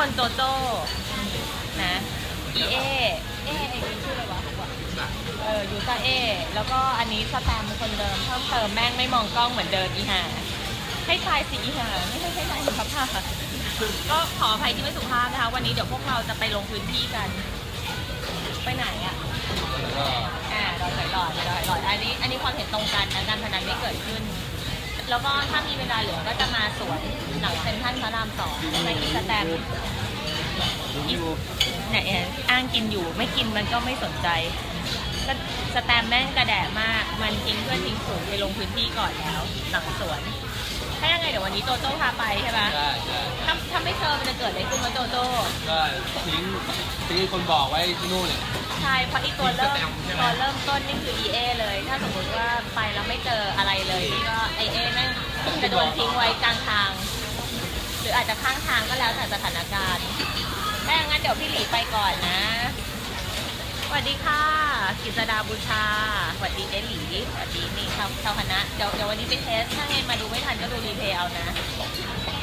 คนโจโจ้นะอีเอเอไอชื่ออะไรวะเออยูซาเอ แล้วก็อันนี้สแตมคนเดิมเพิ่มเติมแม่งไม่มองกล้องเหมือนเดิมอีห่าให้ตายสิอีห่าไม่ใช่ให้ตายสุขภาพค่ะก็ขออภัยที่ไม่สุภาพนะคะ วันนี้เดี๋ยวพวกเราจะไปลงพื้นที่กัน ไปไหนอะอ่าดอยหอยหลอดดอยหอยหลอดอันนี้ อันนี้ความเห็นตรงกันนะการพนันไม่เกิดขึ้น แล้วก็ถ้ามีเวลาเหลือก็จะมาสวนหลังเซ็นทรัลพระรามสองไปกินสแตมป์เนี่ยเห็นอ้างกินอยู่ไม่กินมันก็ไม่สนใจก็สแตมป์แม่งกระแดะมาก มันทิ้งเพื่อนทิ้งฝูงไปลงพื้นที่ก่อนแล้ว หลังสวน ถ้ายังไงเดี๋ยววันนี้โจโจ้พาไปใช่ปะใช่ใช่ถ้าถ้าไม่เจอมันจะเกิดอะไรขึ้นวะโจโจ้ก็ทิ้งทิ้งคนบอกไว้ที่นู่นเนี่ยใช่เพราะอีตัวเริ่มตัวเริ่มต้นนี่คือ EA เลย ถ้าสมมติว่าไปแล้วไม่เจออะไรเลยนี่ก็ไอเอแม่ง จะโดนทิ้งไว้กลางทาง หรืออาจจะข้างทางก็แล้วแต่สถานการณ์ถ้าอย่างนั้นเดี๋ยวพี่หลีไปก่อนนะสวัสดีค่ะกิษดาบูชาสวัสดีเจหลีสวัสดีนี่ชาวชาวคณะเดี๋ยวเดี๋ยววันนี้ไปเทสถ้าไงมาดูไม่ทันก็ดูรีเพลย์เอานะ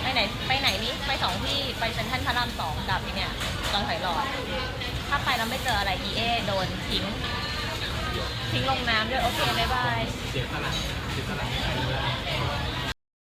ไปไหนไปไหนนี่ไปสองที่ไปเซ็นทรัลพระรามสองกับไอ้เนี่ยตอนถอยหลอด ถ้าไปแล้วไม่เจออะไร EA โดนทิ้ง ทิ้งลงน้ำด้วยโอเคบ๊ายบายเสียสละเสียสละ